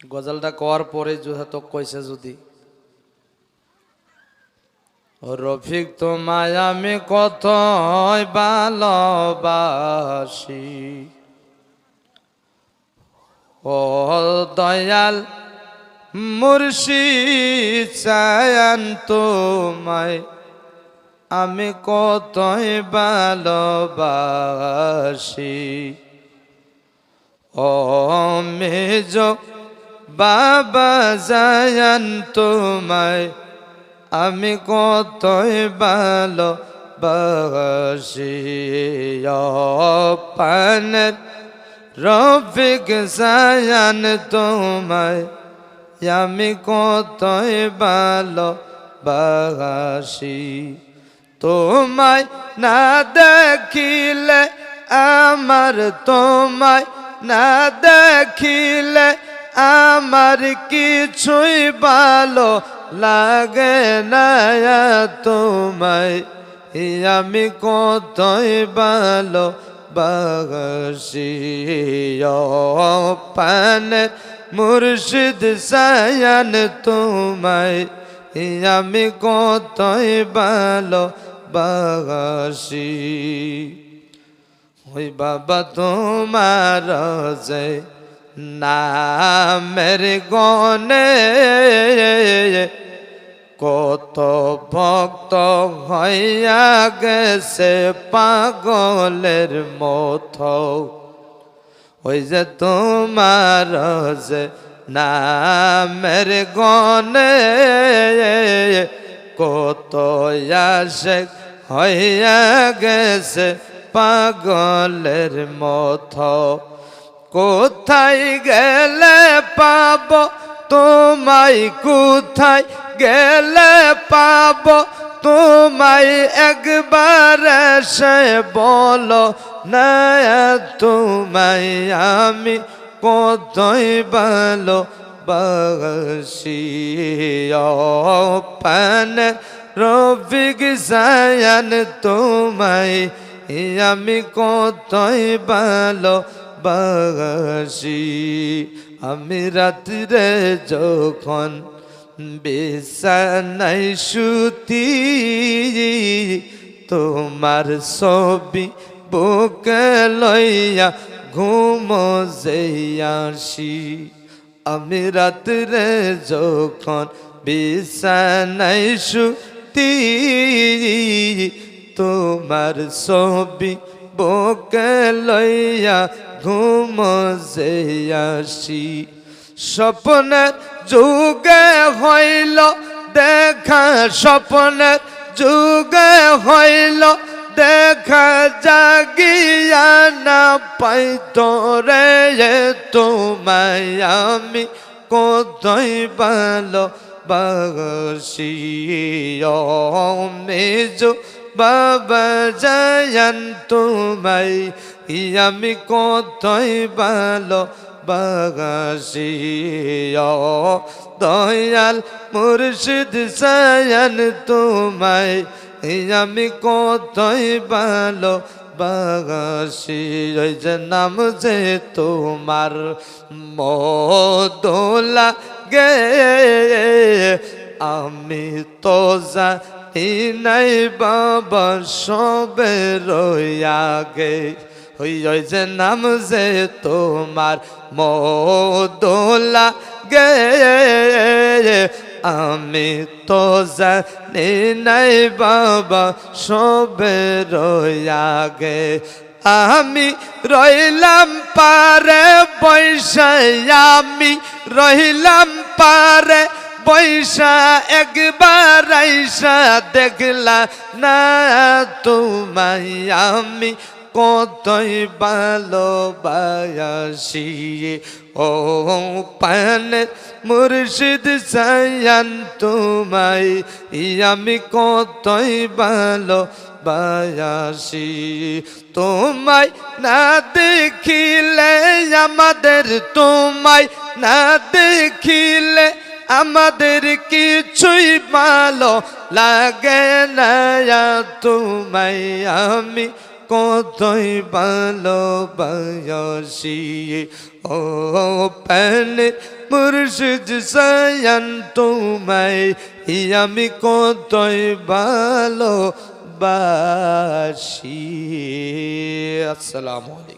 গজালটা কওয়ার পরে তো কইছে যদি। রফিক, তোমায় আমি কত ভালোবাসি। ও দয়াল মুর্শিদ চায়ান তোমায় আমি কতই ভালোবাসি। ও মেজ বাবা জায়ান তোমায়, আমি কতই ভালোবাসি। ও পানের রফিক জায়ান তোমায়, আমি কতই ভালোবাসি। তোমায় না দেখিলে, আমার তোমায় না দেখিলে আমার কিছুই ভালো লাগে না তোমায়। আমি কতই ভালো বাগসি পানে মুর্শিদ সায়ান তোমায়। আমি কতই ভালো বাগাসি ওই বাবা তোমার যে নামের গনে কত ভক্ত হইয়া গেছে পাগলের মত। ওই যে তোমার যে নামের গনে কত আসে হইয়া গেছে পাগলের মত। কোথায় গেলে পাব? তোমায় কোথায় গেলে পাব? তোমায় একবার সে বলো না, তোমায় আমি কতই ভালো বাসি পান রফিক সায়ান, তোমায় আমি কতই ভালো বাসি আমি রাত্রে যখন বিছানাই সুতি তোমার ছবি বুকে লইয়া ঘুম আসি। আমি রাত্রে যখন বিছানাই সুতি তোমার ছবি বুকে লইয়া ঘুম যে আসি। স্বপ্নের যুগে হইল, দেখা স্বপ্নের যুগে হইল, দেখা জাগিয়া না পাইত রে তোমায় আমি কতই ভালো বাসি মেজ বাবা জায়ান তোমায় আমি কতই ভালো বাগাসি দয়াল মুর্শিদ সায়ান তোমায় আমি কতই ভালো বাগাসি ওই যে নাম যে তোমার মদোলা গে, আমি তো জানি নাই বাবা, সবে রইয়া গে ওই যে নাম যে তোমার মদোলা গে। আমি তো জানি নাই বাবা, সবে রইয়া গে আমি রইলাম পারে বৈশাই, আমি রইলাম পারে বৈশা একবার আইসা দেখলা না তোমায় আমি কতই ভালোবাসি ও পান মুর্শিদ সায়ান তোমায় আমি কতই ভালো বায়াসি তোমায় না দেখিলে আমাদের, তোমায় না দেখিলে আমাদের কিছুই ভালো লাগে না। তোমায় আমি কতই ভালোবাসি। ও ও প্যানের মুর্শিদ সায়ান তোমায় আমি কতই ভালো বাসি আসসালামু আলাইকুম।